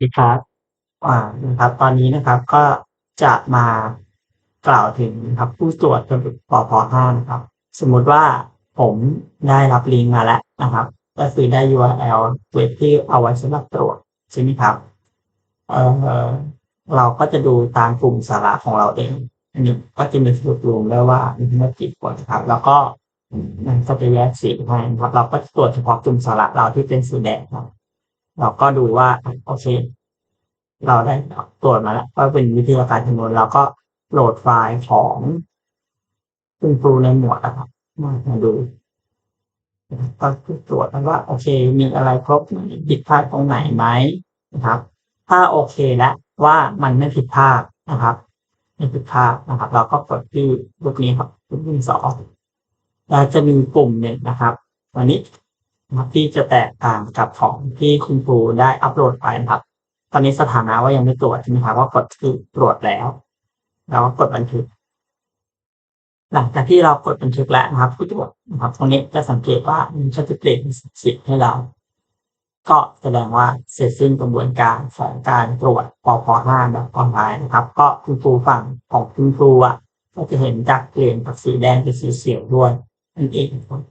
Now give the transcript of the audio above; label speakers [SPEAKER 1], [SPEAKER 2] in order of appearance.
[SPEAKER 1] ดีครับอ่านะครับ ตอนนี้นะครับก็จะมากล่าวถึงนะครับผู้ตรวจระบบปพห้านะครับ สมมุติว่าผมได้รับลิงก์มาแล้วนะครับ ก็คือได้ URL เว็บที่เอาไว้สำหรับตรวจใช่ไหมครับเออเราก็จะดูตามกลุ่มสาระของเราเองอันนี้ก็จะมีสรุปรวมได้ว่ามีทั้งหมดกี่คนครับ แล้วก็มันก็จะแยกสีให้นะครับ เราก็ตรวจเฉพาะกลุ่มสาระเราที่เป็นสีแดงครับ เราก็ดูว่าโอเค เราได้ตรวจมาแล้วว่าเป็นวิธีการคำนวณเราก็โหลดไฟล์ของคุณครูในหมวดนะครับมาดูก็ตรวจว่า โอเค มีอะไรครบไหมผิดพลาดตรงไหนไหมนะครับ ถ้าโอเคแล้วว่ามันไม่ผิดพลาดนะครับไม่ผิดพลาดนะครับ เราก็กดที่รูปนี้ครับรูปที่สองเราจะมีปุ่มหนึ่งนะครับ วันนี้ ที่จะแตกต่างกับของที่คุณครูได้อัปโหลดไปนะครับ ตอนนี้สถานะว่ายังไม่ตรวจใช่ไหมครับว่ากดคือตรวจแล้วเราก็กดบันทึก หลังจากที่เรากดบันทึกแล้วนะครับผู้ตรวจนะครับ ตรงนี้จะสังเกตว่ามันจะเปลี่ยนสิทธิ์ให้เรา ก็แสดงว่าเสร็จสิ้นกระบวนการของการตรวจปพห้าแบบออนไลน์นะครับ ก็คุณครูฝั่งของคุณครูอะก็จะเห็นจากเปลี่ยนจากสีแดงเป็นสีเขียวด้วยนั่นเองครับ